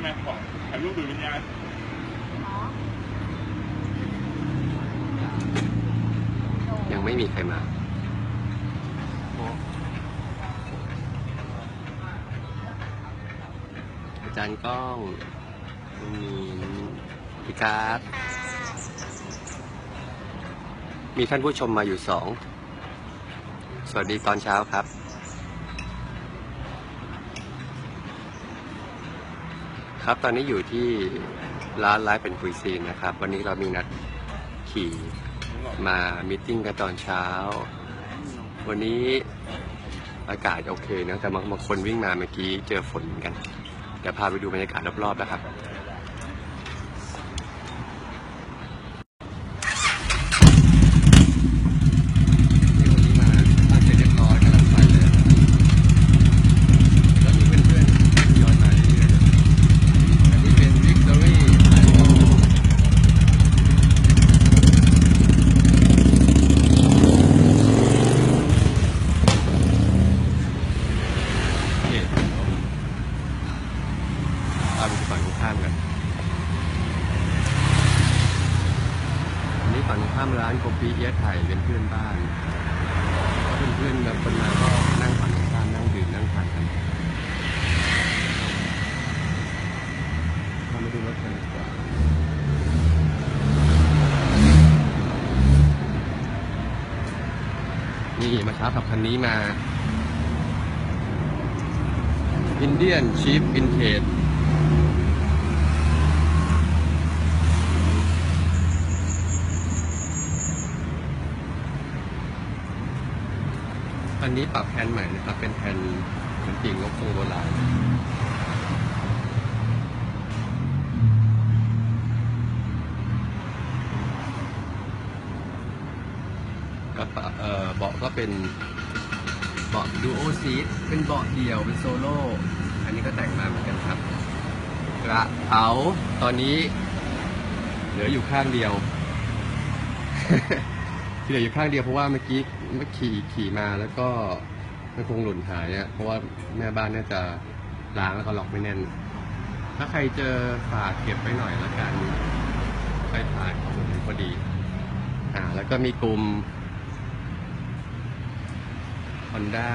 ไหมของถ่ายรูปดูวิญญาณยังไม่มีใครมา อาจารย์ก้องมีพิการดมีท่านผู้ชมมาอยู่สอง สวัสดีตอนเช้าครับ ครับตอนนี้อยู่ที่ร้านไลฟ์เป็นฟุยซีนนะครับ วันนี้เรามีนัดขี่มามิทติ้งกันตอนเช้า วันนี้อากาศโอเคนะแต่บางคนวิ่งมาเมื่อกี้เจอฝนเหมือนกันเดี๋ยวพาไปดูบรรยากาศรอบๆนะครับ วันนี้มาบ้านเสร็จเรียบร้อยกำลังไปเลยแล้วมีเพื่อนๆย้อนมาเรื่อยๆอันนี้เป็น Victory เนี่ยเอาไปฝั่งตรงข้ามกัน อันนี้ฝั่งตรงข้ามร้าน โกปีเอียไทยเป็นเพื่อนบ้านก็เป็นเพื่อนแบบคนมาก็นั่งฝั่งตรงข้ามนั่งดื่มนั่งทานกันเรามาดูรถกันดีกว่านี่มาเช้าขับคันนี้มาอินเดียนชีฟอินเทด อันนี้ปรับแผ่นใหม่นะครับ เป็นแผ่นเหมือนปีกนกทรงโบราณกระเป๋าเอ่อเบาะก็เป็นเบาะดูโอซีทเป็นเบาะเดี่ยว เป็นโซโล่ อันนี้ก็แต่งมาเหมือนกันครับ กระเป๋าตอนนี้ เหลืออยู่ข้างเดียว เหลืออยู่ข้างเดียวเพราะว่าเมื่อกี้เมื่อขี่ขี่มาแล้วก็มันคงหล่นหายอะเพราะว่าแม่บ้านน่าจะล้างแล้วก็ล็อกไม่แน่น ถ้าใครเจอฝากเก็บไว้หน่อยละกันไปถ่ายของพอดี อ่า แล้วก็มีกลุ่ม Honda อนด้า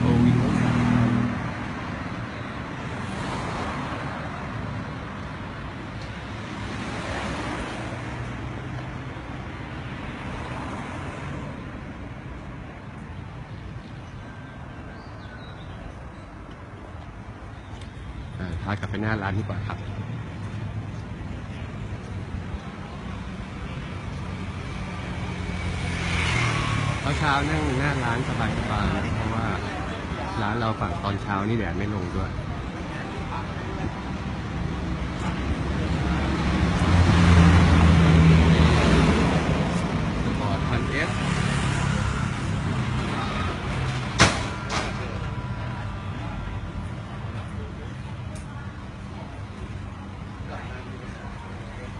โอวิโออ่า พากลับไปหน้าร้านดีกว่าครับเช้านั่งหน้าร้านสบายๆเพราะว่าร้านเราฝั่งตอนเช้านี่แดดไม่ลงด้วย สปอร์ตพันเอส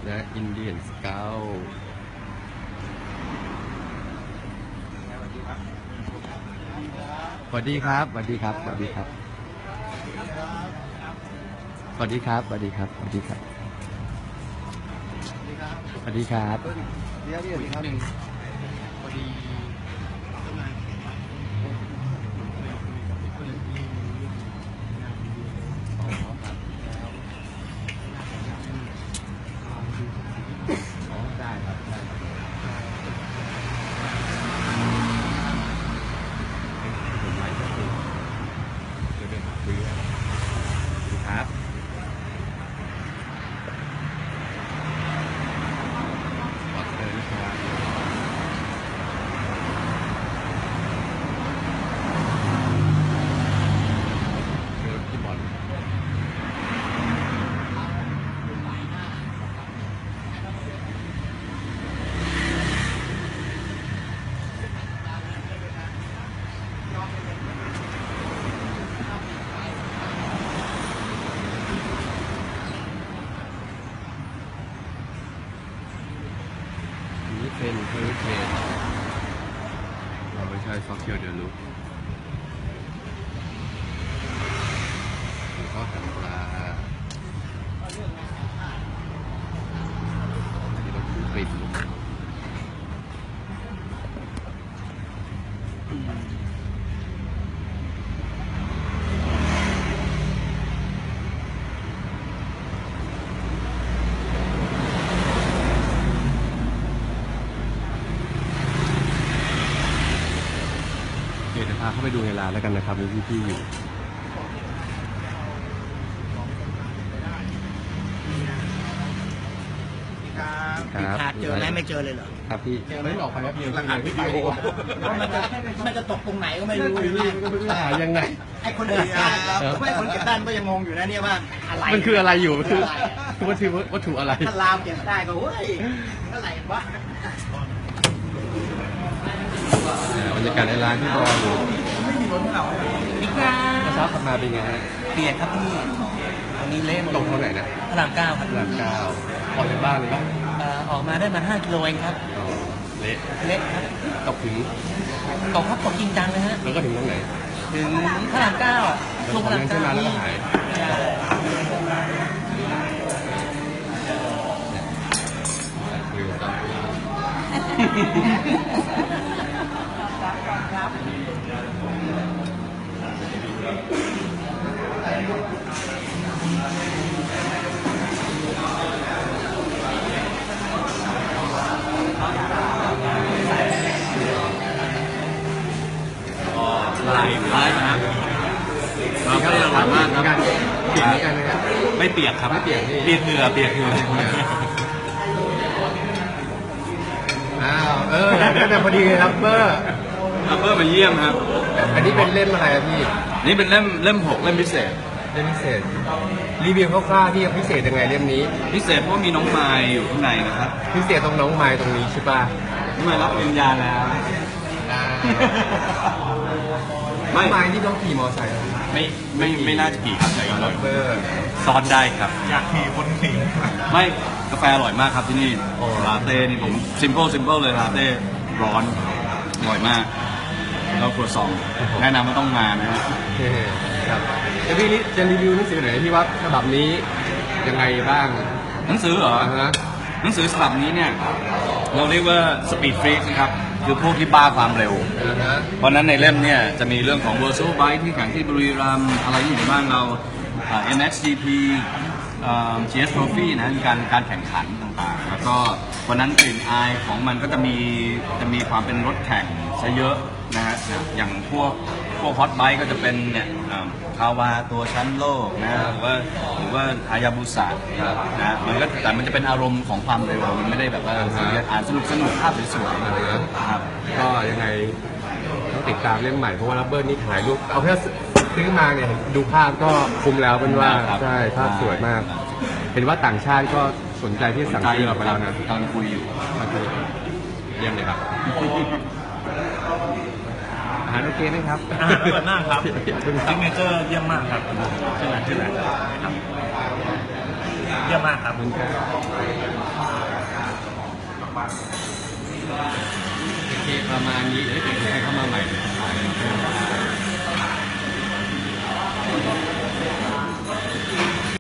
และ อินเดียนสเกลสวัสดีครับสวัสดีครับสวัสดีครับสวัสดีครับสวัสดีครับสวัสดีครับสวัสดีครับสวัสดีครับพอดีครับได้ครับได้ครับ ผมไลฟ์ก็คือเดี๋ยวเดินหาคุยด้วยสวัสดีครับ ขอเชิญนะครับ เส้นเฮอริเคนเราไม่ใช่ซอกเทียเดลุกหรือข้าวหันปลาที่เราคือกลิ่น เดี๋ยวจะพาเข้าไปดูในร้านแล้วกันนะครับมีพี่ๆอยู่ครับหาเจอไหมไม่เจอเลยเหรอครับพี่ไม่หลอกใครครับพี่หลังอ่านพี่ไปมันจะมันจะตกตรงไหนก็ไม่รู้หายังไงไอ้คนเก็บด้านครับไม่คนเก็บด้านก็ยังงงอยู่นะเนี่ยว่าอะไรมันคืออะไรอยู่มันคืออะไรอะวัตถุวัตถุอะไรถ้าลามเก็บได้ก็เฮ้ยอะไรวะ บรรยากาศในร้านที่บอลอยู่อีกครัเมื่อเช้าขับมาเป็นไงฮะเปลี่ยนครับพี่ตรงนี้เละหมดตรงเท่าไหร่นะพระรามเก้าครับหลังเก้าออกจากบ้านเลยปะเอ่อออกมาได้มา5กิโลเองครับอ๋อเละเละครับตกถึงตกครับตกจริงจังเลยฮะแล้วก็ถึงตรงไหนถึงพระรามเก้าอะแล้วช่วงขพอระรามเงินเก้าใช่ไหมแล้วก็หายใช่คุย เปียกนี่เปียกเหงื่อเปียกเหงื่ออ้าวเออนั่นน่ะพอดีเลยครับเบอร์อัปเปอร์มาเยี่ยมครับ อันนี้เป็นเล่มอะไรอะพี่นี่เป็นเล่มเล่มหกเล่มพิเศษ เล่มพิเศษ รีวิวคร่าวๆที่พิเศษยังไงเล่มนี้ พิเศษเพราะว่ามีน้องไม้อยู่ข้างในนะครับพิเศษตรงน้องไม้ตรงนี้ใช่ป่ะน้องไม้รับปริญญาแล้ว น้องไม้ที่ต้องขี่มอไซค์ไม่ไม่ไม่น่าจะกี่ครับใส่กันเลยเบอร์ซ้อนได้ครับ อยากขี่คนขี่ไม่กาแฟอร่อยมากครับที่นี่โอ้ลาเต้นี่ผม ซิมเ l ิลซิมเ l ิลเลยลาเต้ร้อนอร่อยมาก แล้วครัวซองแนะนำว่าต้องมานะฮะโอเคครับจะพี่จะรีวิวหนังสือไหนที่ว่าฉบับนี้ยังไงบ้างหนังสือเหรอ อ่าฮะ หนังสือฉบับนี้เนี่ย เราเรียกว่า Speed Freak นะครับ คือพวกที่บ้าความเร็วอ่าฮะเพราะฉะนั้นในเล่มเนี่ยจะมีเรื่องของ Virtual Bike ที่แข่งที่บุรีรัมย์อะไรที่อยู่ในบ้านเราอ่า NXGP อ่า GS Trophy นะการการแข่งขันต่างๆ แล้วก็วันนั้นกลิ่นอายของมันก็จะมีจะมีความเป็นรถแข่งซะเยอะนะฮะอย่างพวก พวกฮอตไบค์ก็จะเป็นเนี่ยคาวาตัวแชมป์โลกนะหรือว่าหรือว่าฮายาบุสะนะมันก็แต่มันจะเป็นอารมณ์ของความเร็วมันไม่ได้แบบว่าซีเรียสอ่านสนุกสนุกภาพสวยๆครับก็ยังไงต้องติดตามเล่มใหม่เพราะว่ารับเบิร์นี่ถ่ายรูปเอาแค่ซื้อมาเนี่ยดูภาพก็คุ้มแล้วเป็นว่าครับใช่ภาพสวยมาก เห็นว่าต่างชาติก็สนใจที่จะสั่งซื้อเราไปแล้วนะกำลังคุยอยู่โอเคเยี่ยมเลยครับอา หารโอเคไหมครับอาหารอร่อยมากครับขอบคุณครัซิบกเนเจอร์เยี่ยมมากครับชื่อร้านชื่อร้านครับเยี่ยมมากครับขอบคุณครับโอเคประมาณนี้เดี๋ยวเกิดใครเข้ามาใหม่เดี๋ยวถ่าย